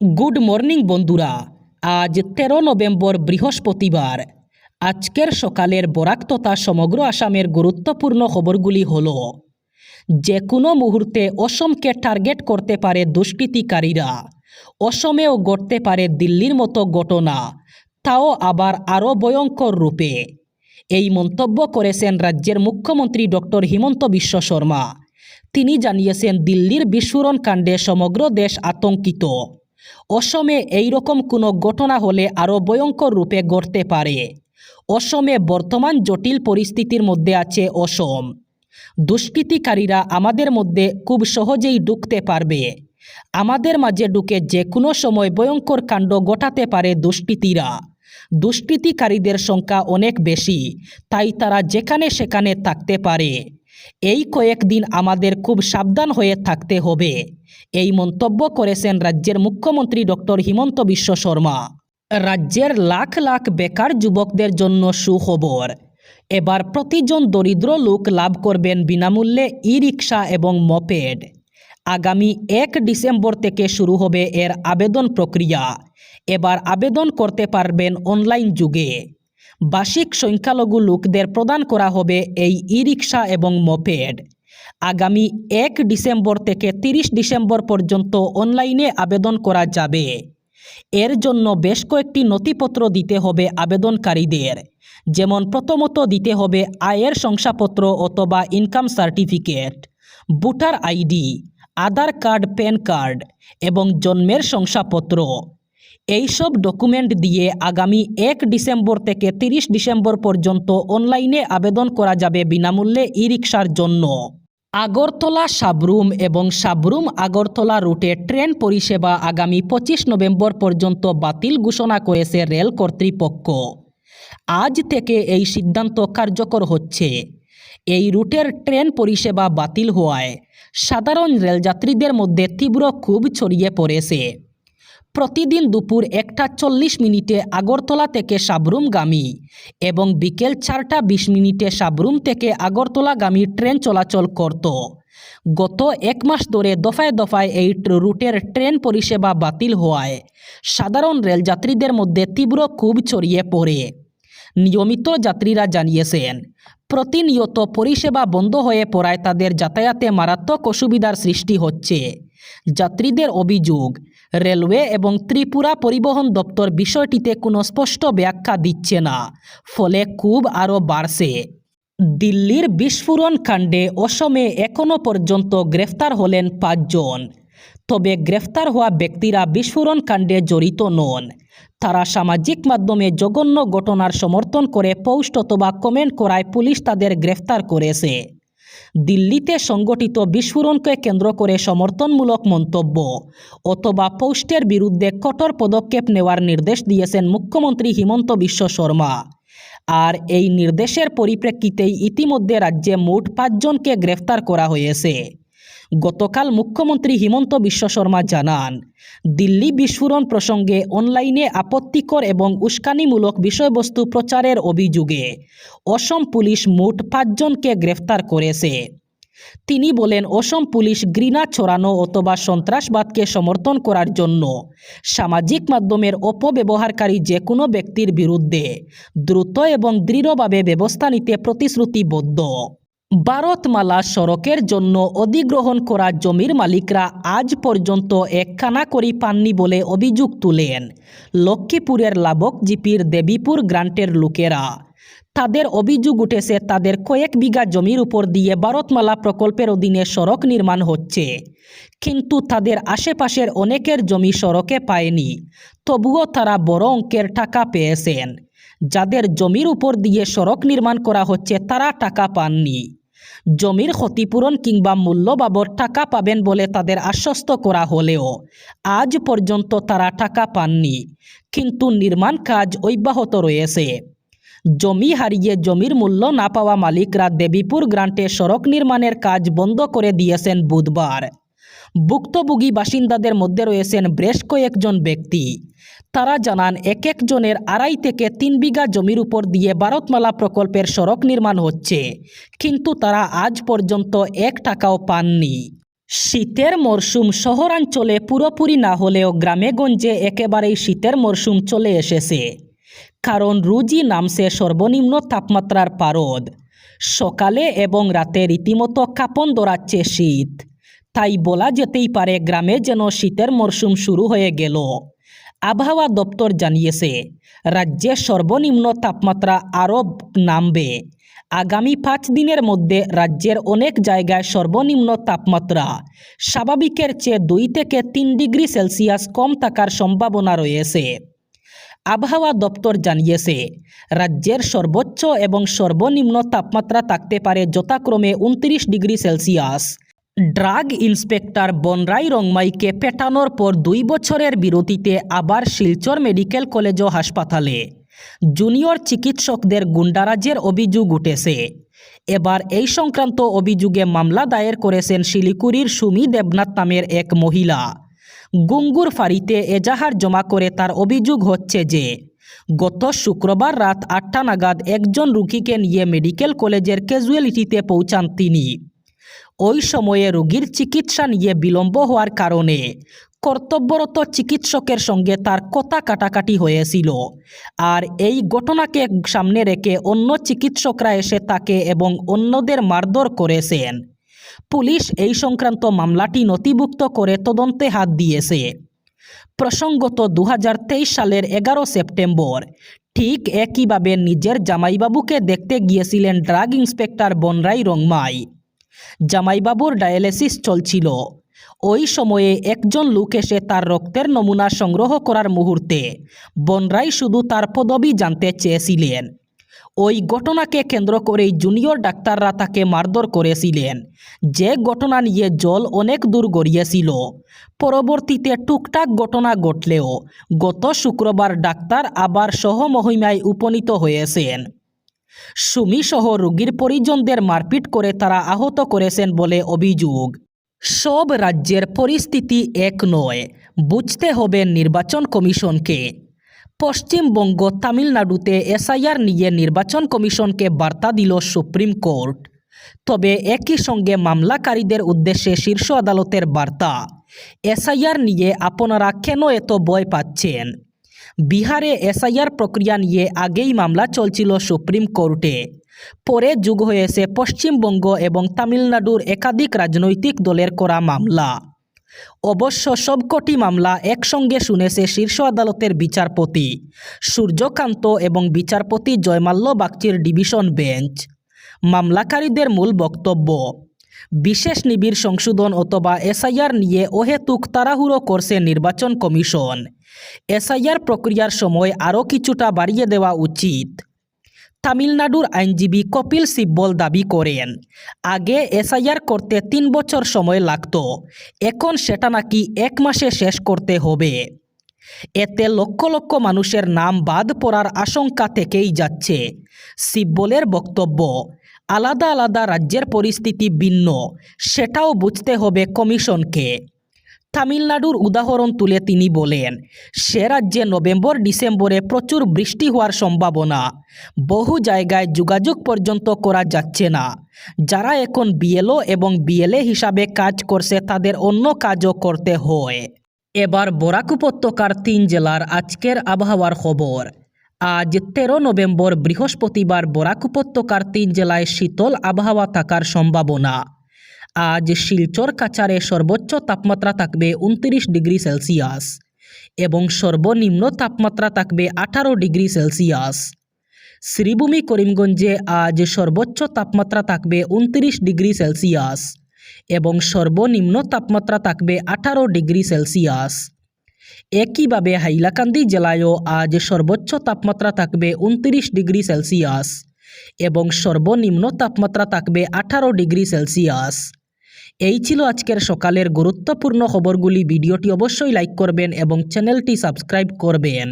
Good morning, বন্ধুরা। আজ তেরো নভেম্বর, বৃহস্পতিবার। আজকের সকালের বরাক তথা সমগ্র আসামের গুরুত্বপূর্ণ খবরগুলি হল যে কোনো মুহূর্তে অসমকে টার্গেট করতে পারে দুষ্কৃতিকারীরা, অসমেও ঘটতে পারে দিল্লির মতো ঘটনা, তাও আবার আরও ভয়ঙ্কর রূপে। এই মন্তব্য করেছেন রাজ্যের মুখ্যমন্ত্রী ডক্টর হিমন্ত বিশ্ব শর্মা। তিনি জানিয়েছেন, দিল্লির বিস্ফোরণ কাণ্ডে সমগ্র দেশ আতঙ্কিত। অসমে এইরকম কোনো ঘটনা হলে আরও ভয়ঙ্কর রূপে ঘটতে পারে। অসমে বর্তমান জটিল পরিস্থিতির মধ্যে আছে অসম। দুষ্কৃতিকারীরা আমাদের মধ্যে খুব সহজেই ঢুকতে পারবে। আমাদের মাঝে ঢুকে যে কোনো সময় ভয়ঙ্কর কাণ্ড ঘটাতে পারে দুষ্কৃতীরা। দুষ্কৃতিকারীদের সংখ্যা অনেক বেশি, তাই তারা যেখানে সেখানে থাকতে পারে। এই কয়েকদিন আমাদের খুব সাবধান হয়ে থাকতে হবে। এই মন্তব্য করেছেন রাজ্যের মুখ্যমন্ত্রী ডক্টর হিমন্ত বিশ্ব শর্মা। রাজ্যের লাখ লাখ বেকার যুবকদের জন্য সুখবর। এবার প্রতিজন দরিদ্র লোক লাভ করবেন বিনামূল্যে ই রিক্সা এবং মপেড। আগামী এক ডিসেম্বর থেকে শুরু হবে এর আবেদন প্রক্রিয়া। এবার আবেদন করতে পারবেন অনলাইন যুগে। বার্ষিক সংখ্যালঘু লোকদের প্রদান করা হবে এই ই রিক্সা এবং মপেড। আগামী এক ডিসেম্বর থেকে তিরিশ ডিসেম্বর পর্যন্ত অনলাইনে আবেদন করা যাবে। এর জন্য বেশ কয়েকটি নথিপত্র দিতে হবে আবেদনকারীদের। যেমন প্রথমত দিতে হবে আয়ের শংসাপত্র অথবা income certificate, voter ID, Aadhaar card, PAN card এবং জন্মের শংসাপত্র। এইসব ডকুমেন্ট দিয়ে আগামী এক ডিসেম্বর থেকে তিরিশ ডিসেম্বর পর্যন্ত অনলাইনে আবেদন করা যাবে বিনামূল্যে ই রিক্সার জন্য। আগরতলা সাবরুম এবং সাবরুম আগরতলা রুটে ট্রেন পরিষেবা আগামী পঁচিশ নভেম্বর পর্যন্ত বাতিল ঘোষণা করেছে রেল কর্তৃপক্ষ। আজ থেকে এই সিদ্ধান্ত কার্যকর হচ্ছে। এই রুটের ট্রেন পরিষেবা বাতিল হওয়ায় সাধারণ রেলযাত্রীদের মধ্যে তীব্র ক্ষোভ ছড়িয়ে পড়েছে। প্রতিদিন দুপুর একটা চল্লিশ মিনিটে আগরতলা থেকে সাবরুমগামী এবং বিকেল চারটা বিশ মিনিটে সাবরুম থেকে আগরতলাগামী ট্রেন চলাচল করত। গত এক মাস ধরে দফায় দফায় এই ট্র- রুটের ট্রেন পরিষেবা বাতিল হওয়ায় সাধারণ রেলযাত্রীদের মধ্যে তীব্র ক্ষোভ ছড়িয়ে পড়ে। নিয়মিত যাত্রীরা জানিয়েছেন, প্রতিনিয়ত পরিষেবা বন্ধ হয়ে পড়ায় তাদের যাতায়াতে মারাত্মক অসুবিধার সৃষ্টি হচ্ছে। যাত্রীদের অভিযোগ, রেলওয়ে এবং ত্রিপুরা পরিবহন দপ্তর বিষয়টিতে কোনো স্পষ্ট ব্যাখ্যা দিচ্ছে না, ফলে খুব আরও বাড়ছে। দিল্লির বিস্ফোরণ কাণ্ডে অসমে এখনও পর্যন্ত গ্রেফতার হলেন পাঁচজন। তবে গ্রেফতার হওয়া ব্যক্তিরা বিস্ফোরণ কাণ্ডে জড়িত নন। তারা সামাজিক মাধ্যমে জঘন্য ঘটনার সমর্থন করে পোস্ট অথবা কমেন্ট করায় পুলিশ তাদের গ্রেফতার করেছে। দিল্লিতে সংগঠিত বিস্ফোরণকে কেন্দ্র করে সমর্থনমূলক মন্তব্য। অথবা পোস্টের বিরুদ্ধে কঠোর পদক্ষেপ নেওয়ার নির্দেশ দিয়েছেন মুখ্যমন্ত্রী হিমন্ত বিশ্ব শর্মা। আর এই নির্দেশের পরিপ্রেক্ষিতেই ইতিমধ্যে রাজ্যে মোট পাঁচজনকে গ্রেফতার করা হয়েছে। গতকাল মুখ্যমন্ত্রী হিমন্ত বিশ্ব শর্মা জানান, দিল্লি বিস্ফোরণ প্রসঙ্গে অনলাইনে আপত্তিকর এবং উস্কানিমূলক বিষয়বস্তু প্রচারের অভিযোগে অসম পুলিশ মোট পাঁচজনকে গ্রেফতার করেছে। তিনি বলেন, অসম পুলিশ ঘৃণা ছড়ানো অথবা সন্ত্রাসবাদকে সমর্থন করার জন্য সামাজিক মাধ্যমের অপব্যবহারকারী যে কোনো ব্যক্তির বিরুদ্ধে দ্রুত এবং দৃঢ়ভাবে ব্যবস্থা নিতে প্রতিশ্রুতিবদ্ধ। ভারতমালা সড়কের জন্য অধিগ্রহণ করা জমির মালিকরা আজ পর্যন্ত একখানা করি পাননি বলে অভিযোগ তুলেন লক্ষ্মীপুরের লাবক জিপির দেবীপুর গ্রান্টের লোকেরা। তাদের অভিযোগ উঠেছে, তাদের কয়েক বিঘা জমির উপর দিয়ে ভারতমালা প্রকল্পের অধীনে সড়ক নির্মাণ হচ্ছে। কিন্তু তাদের আশেপাশের অনেকের জমি সড়কে পায়নি। তবুও তারা বড় অঙ্কের টাকা পেয়েছেন। যাদের জমির উপর দিয়ে সড়ক নির্মাণ করা হচ্ছে, তারা টাকা পাননি। জমির ক্ষতিপূরণ কিংবা মূল্য বাবদ টাকা পাবেন বলে তাদের আশ্বস্ত করা হলেও আজ পর্যন্ত তারা টাকা পাননি, কিন্তু নির্মাণ কাজ অব্যাহত রয়েছে। জমি হারিয়ে জমির মূল্য না পাওয়া মালিকরা দেবীপুর গ্রান্টে সড়ক নির্মাণের কাজ বন্ধ করে দিয়েছেন বুধবার। ভুক্তভোগী বাসিন্দাদের মধ্যে রয়েছেন বেশ কয়েকজন ব্যক্তি। তারা জানান, এক একজনের আড়াই থেকে তিন বিঘা জমির উপর দিয়ে ভারতমালা প্রকল্পের সড়ক নির্মাণ হচ্ছে, কিন্তু তারা আজ পর্যন্ত এক টাকাও পাননি। শীতের মরশুম শহরাঞ্চলে পুরোপুরি না হলেও গ্রামেগঞ্জে একেবারেই শীতের মরশুম চলে এসেছে। কারণ রুজি নামছে সর্বনিম্ন তাপমাত্রার পারদ। সকালে এবং রাতে রীতিমতো কাঁপন ধরাচ্ছে শীত। তাই বলা যেতেই পারে, গ্রামে যেন শীতের মরশুম শুরু হয়ে গেল। আবহাওয়া দপ্তর জানিয়েছে, রাজ্যে সর্বনিম্ন তাপমাত্রা আরও নামবে। আগামী পাঁচ দিনের মধ্যে রাজ্যের অনেক জায়গায় সর্বনিম্ন তাপমাত্রা স্বাভাবিকের চেয়ে দুই থেকে তিন ডিগ্রি সেলসিয়াস কম থাকার সম্ভাবনা রয়েছে। আবহাওয়া দপ্তর জানিয়েছে, রাজ্যের সর্বোচ্চ এবং সর্বনিম্ন তাপমাত্রা থাকতে পারে যথাক্রমে উনত্রিশ degree Celsius. Drug inspector Bonrai রংমাইকে পেটানোর পর দুই বছরের বিরতিতে আবার শিলচর মেডিকেল কলেজ ও হাসপাতালে। জুনিয়র চিকিৎসকদের গুন্ডারাজের অভিযোগ উঠেছে। এবার এই সংক্রান্ত অভিযোগে মামলা দায়ের করেছেন শিলিগুড়ির সুমি দেবনাথ নামের এক মহিলা। গুঙ্গুর ফাঁড়িতে এজাহার জমা করে তার অভিযোগ হচ্ছে যে, গত শুক্রবার রাত আটটা নাগাদ একজন রুগীকে নিয়ে মেডিকেল কলেজের ক্যাজুয়ালিটিতে পৌঁছান তিনি। ওই সময়ে রোগীর চিকিৎসা নিয়ে বিলম্ব হওয়ার কারণে কর্তব্যরত চিকিৎসকের সঙ্গে তার কথা কাটাকাটি হয়েছিল। আর এই ঘটনাকে সামনে রেখে অন্য চিকিৎসকরা এসে তাকে এবং অন্যদের মারধর করেছেন। পুলিশ এই সংক্রান্ত মামলাটি নথিভুক্ত করে তদন্তে হাত দিয়েছে। প্রসঙ্গত দু হাজার তেইশ সালের এগারো সেপ্টেম্বর ঠিক একইভাবে নিজের জামাইবাবুকে দেখতে গিয়েছিলেন ড্রাগ ইন্সপেক্টর বনরাই রংমাই। জামাইবাবুর ডায়ালিসিস চলছিল। ওই সময়ে একজন লোক এসে তার রক্তের নমুনা সংগ্রহ করার মুহূর্তে বনরাই শুধু তার পদবি জানতে চেয়েছিলেন। ওই ঘটনাকে কেন্দ্র করেই জুনিয়র ডাক্তাররা তাকে মারধর করেছিলেন। যে ঘটনা নিয়ে জল অনেক দূর গড়িয়েছিল। পরবর্তীতে টুকটাক ঘটনা ঘটলেও গত শুক্রবার ডাক্তার আবার সহমহিমায় উপনীত হয়েছেন। সুমিসহ রোগীর পরিজনদের মারপিট করে তারা আহত করেছেন বলে অভিযোগ। সব রাজ্যের পরিস্থিতি এক নয়, বুঝতে হবে নির্বাচন কমিশনকে। পশ্চিমবঙ্গ তামিলনাড়ুতে এসআইআর নিয়ে নির্বাচন কমিশনকে বার্তা দিল সুপ্রিম কোর্ট। তবে একই সঙ্গে মামলাকারীদের উদ্দেশ্যে শীর্ষ আদালতের বার্তা, এসআইআর নিয়ে আপনারা কেন এত ভয় পাচ্ছেন? বিহারে এসআইআর প্রক্রিয়া নিয়ে আগেই মামলা চলছিল সুপ্রিম কোর্টে। পরে যুগ হয়েছে পশ্চিমবঙ্গ এবং তামিলনাড়ুর একাধিক রাজনৈতিক দলের করা মামলা। অবশ্য সবকটি মামলা একসঙ্গে শুনেছে শীর্ষ আদালতের বিচারপতি সূর্যকান্ত এবং বিচারপতি জয়মাল্য বাগচির ডিভিশন বেঞ্চ। মামলাকারীদের মূল বক্তব্য বিশেষ নিবিড় সংশোধন অথবা এসআইআর নিয়ে অহেতুক তাড়াহুড়ো করছে নির্বাচন কমিশন। এসআইআর প্রক্রিয়ার সময় আরও কিছুটা বাড়িয়ে দেওয়া উচিত। তামিলনাড়ুর আইনজীবী কপিল সিব্বল দাবি করেন, আগে এসআইআর করতে তিন বছর সময় লাগত, এখন সেটা নাকি এক মাসে শেষ করতে হবে। এতে লক্ষ লক্ষ মানুষের নাম বাদ পড়ার আশঙ্কা থেকেই যাচ্ছে। সিব্বলের বক্তব্য, আলাদা আলাদা রাজ্যের পরিস্থিতি ভিন্ন, সেটাও বুঝতে হবে কমিশনকে। তামিলনাড়ুর উদাহরণ তুলে তিনি বলেন, সে রাজ্যে নভেম্বর ডিসেম্বরে প্রচুর বৃষ্টি হওয়ার সম্ভাবনা। বহু জায়গায় যোগাযোগ পর্যন্ত করা যাচ্ছে না। যারা এখন বিএলও এবং বিএলএ হিসাবে কাজ করছে তাদের অন্য কাজও করতে হয়। এবার বরাক উপত্যকার তিন জেলার আজকের আবহাওয়ার খবর। আজ তেরো নভেম্বর বৃহস্পতিবার বরাক উপত্যকার তিন জেলায় শীতল আবহাওয়া থাকার সম্ভাবনা। আজ শিলচর কাছারে সর্বোচ্চ তাপমাত্রা থাকবে উনত্রিশ ডিগ্রি সেলসিয়াস এবং সর্বনিম্ন তাপমাত্রা থাকবে আঠারো ডিগ্রি সেলসিয়াস। শ্রীভূমি, করিমগঞ্জে আজ সর্বোচ্চ তাপমাত্রা থাকবে উনত্রিশ ডিগ্রি সেলসিয়াস। এবং সর্বনিম্ন তাপমাত্রা থাকবে আঠারো ডিগ্রি সেলসিয়াস। একইভাবে হাইলাকান্দি জেলায়ও আজ সর্বোচ্চ তাপমাত্রা থাকবে উনত্রিশ ডিগ্রি সেলসিয়াস এবং সর্বনিম্ন তাপমাত্রা থাকবে আঠারো ডিগ্রি সেলসিয়াস। এই ছিল আজকের সকালের গুরুত্বপূর্ণ খবরগুলি। ভিডিওটি অবশ্যই লাইক করবেন এবং চ্যানেলটি সাবস্ক্রাইব করবেন।